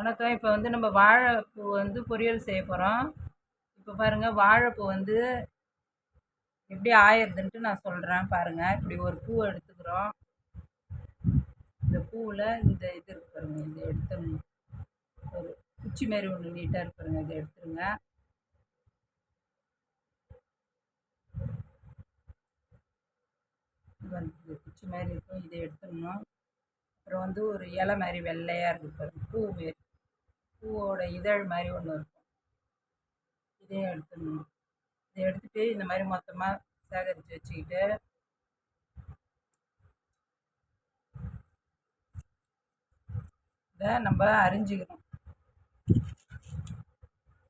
வணக்கம். இப்போ வந்து நம்ம வாழைப்பூ வந்து பொரியல் செய்ய போகிறோம் இப்போ பாருங்கள் வாழைப்பூ வந்து எப்படி ஆயிடுதுன்ட்டு நான் சொல்கிறேன் பாருங்கள் இப்படி ஒரு பூ எடுத்துக்கிறோம். இந்த பூவில் இந்த இது இருக்கு பாருங்கள் இதை எடுத்துடணும் ஒரு குச்சி மாரி ஒன்று நீட்டாக இருப்பாருங்க பாருங்கள் இதை எடுத்துருங்க. இது வந்து குச்சி மாதிரி இருக்கும் இதை எடுத்துடணும். அப்புறம் வந்து ஒரு இலை மாதிரி வெள்ளையாக இருக்குது பாருங்கள் பூ மாரி. பூவோட இதழ் மாதிரி ஒன்று இருக்கும். இதையும் எடுத்துடணும் இதை எடுத்துகிட்டு இந்த மாதிரி மொத்தமாக சேகரித்து வச்சுக்கிட்டு இதை நம்ம அரிஞ்சிக்கணும்.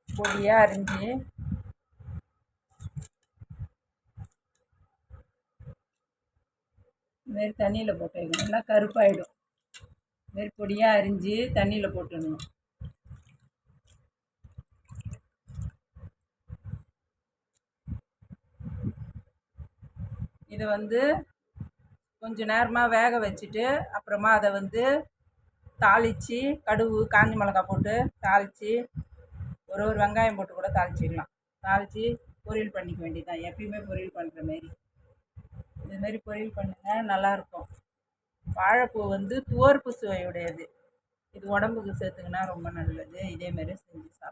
பொடியாக அரிஞ்சு இதுமாரி தண்ணியில் போட்டு வைக்கணும். இல்லைன்னா கருப்பாயிடும். இதுமாரி பொடியாக அரிஞ்சு தண்ணியில் போட்டுடணும். இதை வந்து கொஞ்ச நேரமாக வேக வச்சுட்டு அப்புறமா அதை வந்து தாளித்து கடுகு காஞ்ச மிளகா போட்டு தாளித்து ஒரு ஒரு வெங்காயம் போட்டு கூட தாளிச்சிக்கலாம். தாளித்து பொரியல் பண்ணிக்க வேண்டியதுதான். எப்பயுமே பொரியல் பண்ணுற மாரி. இதுமாரி பொரியல் பண்ணுங்கள் நல்லாயிருக்கும் வாழைப்பூ வந்து துவர்ப்பு சுவையுடையது. இது உடம்புக்கு சேர்த்துக்கினா ரொம்ப நல்லது. இதேமாரி செஞ்சு சாப்பிடுங்க